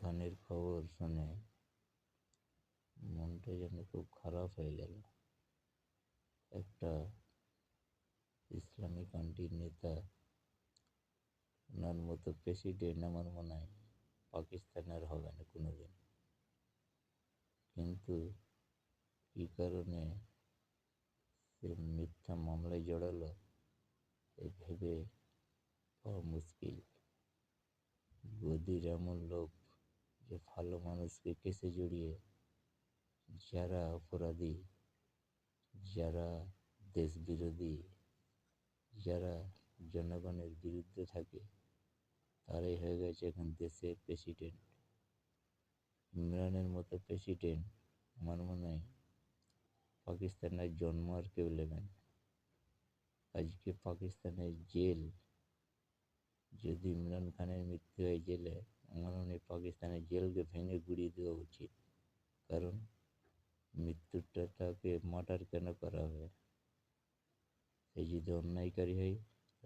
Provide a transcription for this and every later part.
খানের খবর শুনে মনটা যেন খুব খারাপ হয়ে গেল। একটা ইসলামী কান্ট্রির নেতা ওনার মতো প্রেসিডেন্ট আমার মনে হয় পাকিস্তানের হবে না কোনো দিন কিন্তু কী কারণে সে মিথ্যা মামলায় জড়ালো এ ভেবে পাওয়া মুশকিল। গদির এমন লোক যে ভালো মানুষকে কেসে জড়িয়ে যারা অপরাধী, যারা দেশ বিরোধী যারা জনগণের বিরুদ্ধে থাকে, তারাই হয়ে গেছে এখন দেশের প্রেসিডেন্ট ইমরানের মতো প্রেসিডেন্ট আমার মনে হয় পাকিস্তানের জন্ম আর কেউ নেবেন আজকে পাকিস্তানের জেল যদি ইমরান খানের মৃত্যু হয় জেলে আমার মনে পাকিস্তানের জেলকে ভেঙে গুড়িয়ে দেওয়া উচিত। কারণ মৃত্যুটা তাকে মার্ডার কেন করা হবে? সে যদি অন্যায়কারী হয়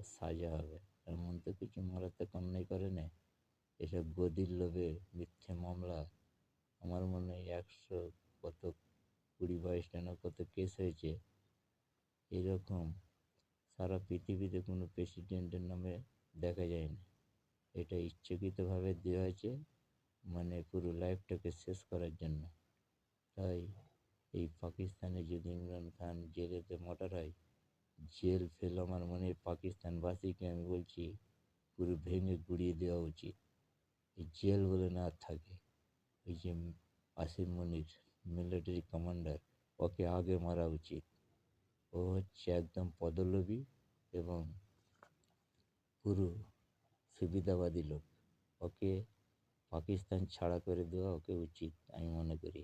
সাজা হবে। এমন তো কিছু মারাত্মক অন্যায় করে না এসব গদির লোভে মিথ্যে মামলা। আমার মনে হয় একশো কত কুড়ি বাইশটা না কত কেস হয়েছে। এরকম সারা পৃথিবীতে কোনো প্রেসিডেন্টের নামে দেখা যায় না এটা ইচ্ছাকৃতভাবে দেওয়া হয়েছে মানে পুরো লাইফটাকে শেষ করার জন্য। তাই এই পাকিস্তানে যদি ইমরান খান জেলেতে মার্ডার হয়, জেল ফেল আমার মনে পাকিস্তানবাসীকে আমি বলছি, পুরো ভেঙে গুড়িয়ে দেওয়া উচিত। এই জেল বলে না থাকে। এই যে আসিম মনির মিলিটারি কমান্ডার ওকে আগে মারা উচিত। ও হচ্ছে একদম পদলোভী এবং পুরো সুবিধাবাদী লোক। ওকে পাকিস্তান ছাড়া করে দেওয়া ওকে উচিত, আমি মনে করি।